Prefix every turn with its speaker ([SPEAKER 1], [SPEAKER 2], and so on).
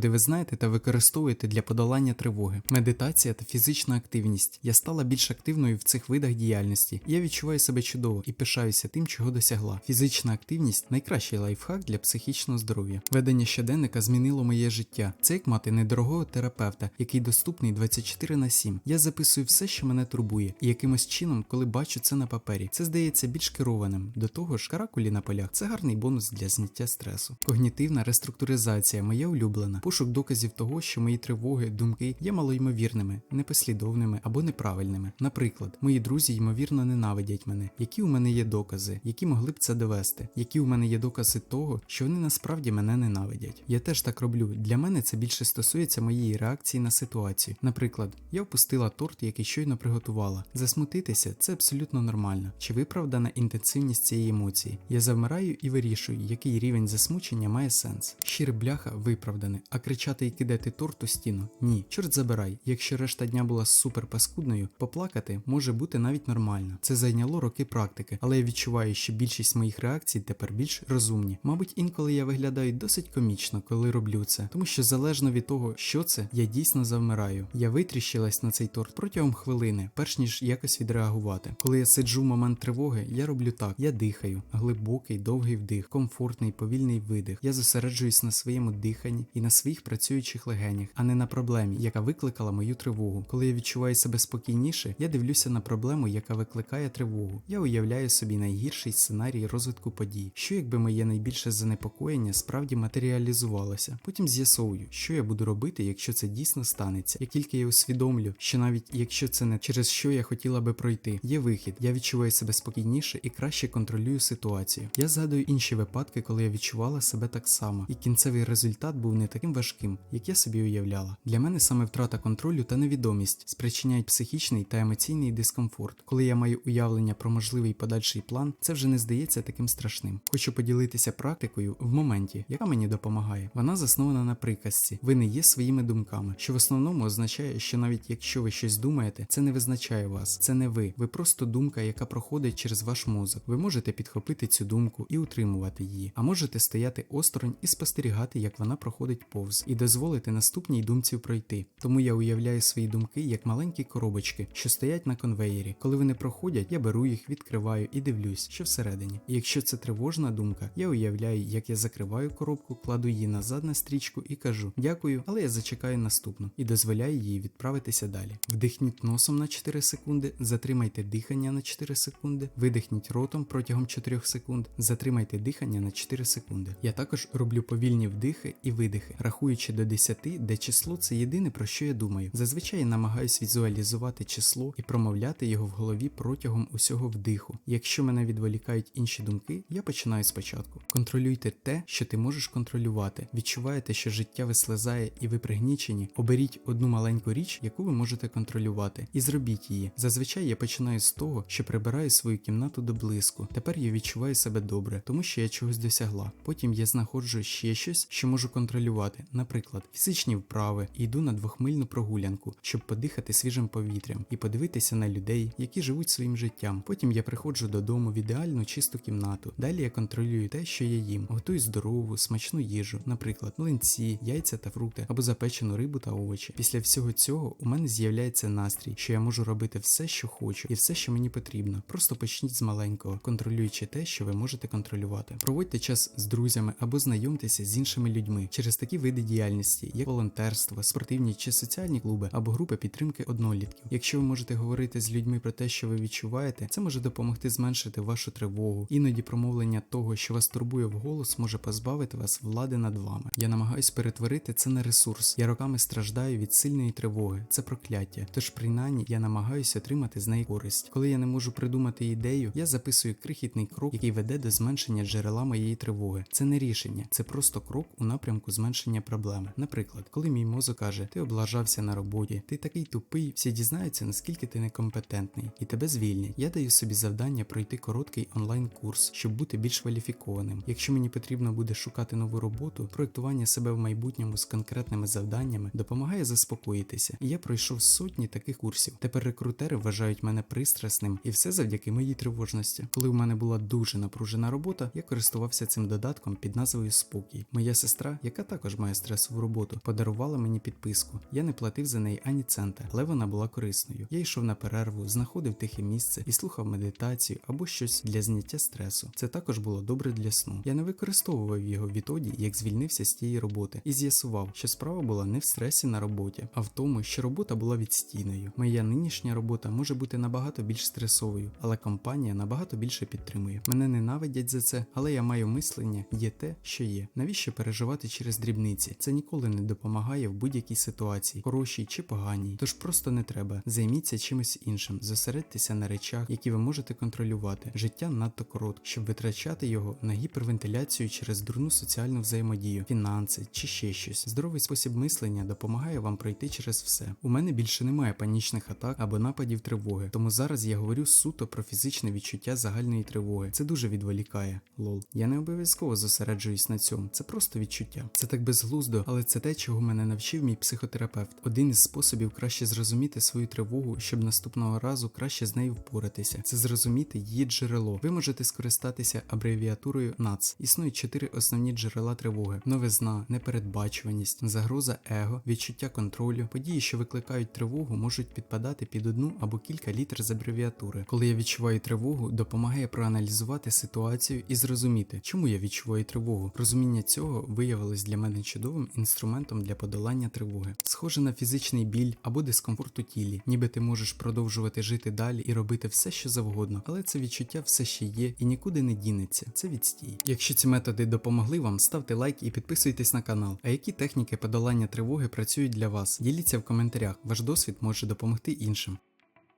[SPEAKER 1] де ви знаєте та використовуєте для подолання тривоги. Медитація та фізична активність. Я стала більш активною в цих видах діяльності. Я відчуваю себе чудово і пишаюся тим, чого досягла. Фізична активність найкращий лайфхак для психічного здоров'я. Ведення щоденника змінило моє життя. Це як мати недорогого терапевта, який доступний 24 на 7. Я записую все, що мене турбує, і якимось чином, коли бачу це на папері, це здається більш керованим. До того ж, каракулі на полях це гарний бонус для зняття стресу. Когнітивна реструктуризація моя улюблена. Пошук доказів того, що мої тривоги, думки є малоймовірними, непослідовними або неправильними. Наприклад, мої друзі ймовірно ненавидять мене. Які у мене є докази, які могли б це довести? Які у мене є докази того, що вони насправді мене ненавидять? Я теж так роблю. Для мене це більше стосується моєї реакції на ситуацію. Наприклад, я впустила торт, який щойно приготувала. Засмутитися це абсолютно нормально. Чи виправдана інтенсивність цієї емоції? Я завмираю і вирішую, який рівень засмучення має сенс. Щире бляха виправдане, а кричати і кидати торт у стіну ні. Чорт забирай, якщо решта дня була супер паскудною, поплакати може бути навіть нормально. Це зайняло роки практики, але я відчуваю, що більшість моїх реакцій тепер більш розумні. Мабуть, інколи я виглядаю досить комічно, коли роблю це, тому що залежно від того, що це, я дійсно завмираю. Я витріщилась на цей торт протягом хвилини, перш ніж якось відреагувати. Коли я сиджу в момент тривоги, я роблю так: я дихаю, глибокий, довгий вдих, комфортний, повільний видих. Я зосереджуюсь на своєму диханні і на своїх працюючих легенях, а не на проблемі, яка викликала мою тривогу. Коли я відчуваю себе спокійніше, я дивлюся на проблему, яка викликає тривогу. Я уявляю собі найгірший сценарій розвитку подій. Що якби моє найбільше занепокоєння справді матеріалізувалося? Потім з'ясовую, що я буду робити, якщо це дійсно станеться. Як тільки я усвідомлю, що навіть якщо це не через що я хотіла би пройти, є вихід. Я відчуваю себе спокійніше і краще контролюю ситуацію. Я згадую інші випадки, коли я відчувала себе так само, і кінцевий результат був не таким важким, як я собі уявляла. Для мене саме втрата контролю та невідомість спричиняють психічний та емоційний дискомфорт. Коли я маю уявлення про можливий подальший план, це вже не здається таким страшним. Хочу поділитися практикою в моменті, яка мені допомагає. Вона заснована на приказці. Ви не є своїми думками, що в основному означає, що навіть якщо ви щось думаєте, це не визначає вас, це не ви. Ви просто думка, яка проходить через ваш мозок. Ви можете підхопити цю думку і утримувати її, а можете стояти осторонь і спостерігати, як вона проходить повз, і дозволити наступній думці пройти. Тому я уявляю свої думки як маленькі коробочки, що стоять на конвеєрі. Коли вони проходять, я беру їх, відкриваю і дивлюсь, що всередині. І якщо це тривожна думка, я уявляю, як я закриваю коробку, кладу її назад на стрічку і кажу дякую, але я зачекаю наступну і дозволяю їй відправитися далі. Вдихніть носом на 4 секунди, затримайте дихання на 4 секунди, видихніть ротом протягом 4 секунд, затримайте дихання на 4 секунди. Я також роблю повільні вдихи і видихи, рахуючи до 10, де число це єдине про що я думаю. Зазвичай намагаюсь візуалізувати число і промовляти його в голові протягом усього вдиху. Якщо мене відволікають інші думки, я починаю спочатку. Контролюйте те, що ти можеш контролювати. Відчуваєте, що життя вислизає і ви пригнічені. Оберіть одну маленьку річ, яку ви можете контролювати, і зробіть її. Зазвичай я починаю з того, що прибираю свою кімнату до блиску. Тепер я відчуваю себе добре, тому що я чогось досягла. Потім я знаходжу ще щось, що можу контролювати, наприклад, фізичні вправи, йду на двохмильну прогулянку, щоб подихати свіжим повітрям і подивитися на людей, які живуть своїм життям. Потім я приходжу додому в ідеальну чисту кімнату. Далі я контролюю те, що я їм, готую здорову, смачну їжу, наприклад, млинці, яйця та фрукти або запечену рибу та овочі. Після всього цього у мене з'являється настрій, що я можу робити все, що хочу, і все, що мені потрібно. Просто почніть з маленького, контролюючи те, що ви можете контролювати. Проводьте час з друзями або знайомтеся з іншими людьми через такі види діяльності, як волонтерство, спортивні чи соціальні клуби або групи підтримки однолітків. Якщо ви можете говорити з людьми про те, що ви відчуваєте, це може допомогти зменшити вашу тривогу. Іноді промовлення того, що вас турбує вголос, може позбавити вас влади над вами. Я намагаюсь перетворити це на ресурс. Я роками страждаю від сильної тривоги, це прокляття. Тож принаймні я намагаюся отримати з неї користь. Коли я не можу придумати ідею, я записую крихітний крок, який веде до зменшення джерела моєї тривоги. Це не рішення, це просто крок у напрямку зменшення проблеми. Наприклад, коли мій мозок каже, ти облажався на роботі, ти такий тупий, всі дізнаються, наскільки ти некомпетентний, і тебе звільнять. Я даю собі завдання пройти короткий онлайн-курс, щоб бути більш кваліфікованим. Якщо мені потрібно буде шукати нову роботу, проектування себе в майбутньому з конкретними завданнями допомагає заспокоїтися. І я пройшов сотні таких курсів. Тепер рекрутери вважають мене пристрасним, і все завдяки моїй тривожності. Коли в мене була дуже напружена робота, я користувався цим додатком під назвою Спокій. Моя сестра, яка також має маю стресову роботу, подарувала мені підписку. Я не платив за неї ані цента, але вона була корисною. Я йшов на перерву, знаходив тихе місце і слухав медитацію або щось для зняття стресу. Це також було добре для сну. Я не використовував його відтоді, як звільнився з тієї роботи, і з'ясував, що справа була не в стресі на роботі, а в тому, що робота була відстійною. Моя нинішня робота може бути набагато більш стресовою, але компанія набагато більше підтримує. Мене ненавидять за це, але я маю мислення, є те, що є. Навіщо переживати через дрібниці? Це ніколи не допомагає в будь-якій ситуації, хорошій чи поганій. Тож просто не треба. Займіться чимось іншим, зосередьтеся на речах, які ви можете контролювати. Життя надто коротке, щоб витрачати його на гіпервентиляцію через дурну соціальну взаємодію, фінанси чи ще щось. Здоровий спосіб мислення допомагає вам пройти через все. У мене більше немає панічних атак або нападів тривоги, тому зараз я говорю суто про фізичне відчуття загальної тривоги. Це дуже відволікає. Лол. Я не обов'язково зосереджуюсь на цьому. Це просто відчуття. Це так безглуздо, але це те, чого мене навчив мій психотерапевт. Один із способів краще зрозуміти свою тривогу, щоб наступного разу краще з нею впоратися. Це зрозуміти її джерело. Ви можете скористатися абревіатурою NATS. Існують чотири основні джерела тривоги: новизна, непередбачуваність, загроза его, відчуття контролю. Події, що викликають тривогу, можуть підпадати під одну або кілька літер з абревіатури. Коли я відчуваю тривогу, допомагає проаналізувати ситуацію і зрозуміти, чому я відчуваю тривогу. Розуміння цього виявилось для мене чудовим інструментом для подолання тривоги. Схоже на фізичний біль або дискомфорт у тілі, ніби ти можеш продовжувати жити далі і робити все, що завгодно, але це відчуття все ще є і нікуди не дінеться. Це відстій. Якщо ці методи допомогли вам, ставте лайк і підписуйтесь на канал. А які техніки подолання тривоги працюють для вас? Діліться в коментарях. Ваш досвід може допомогти іншим.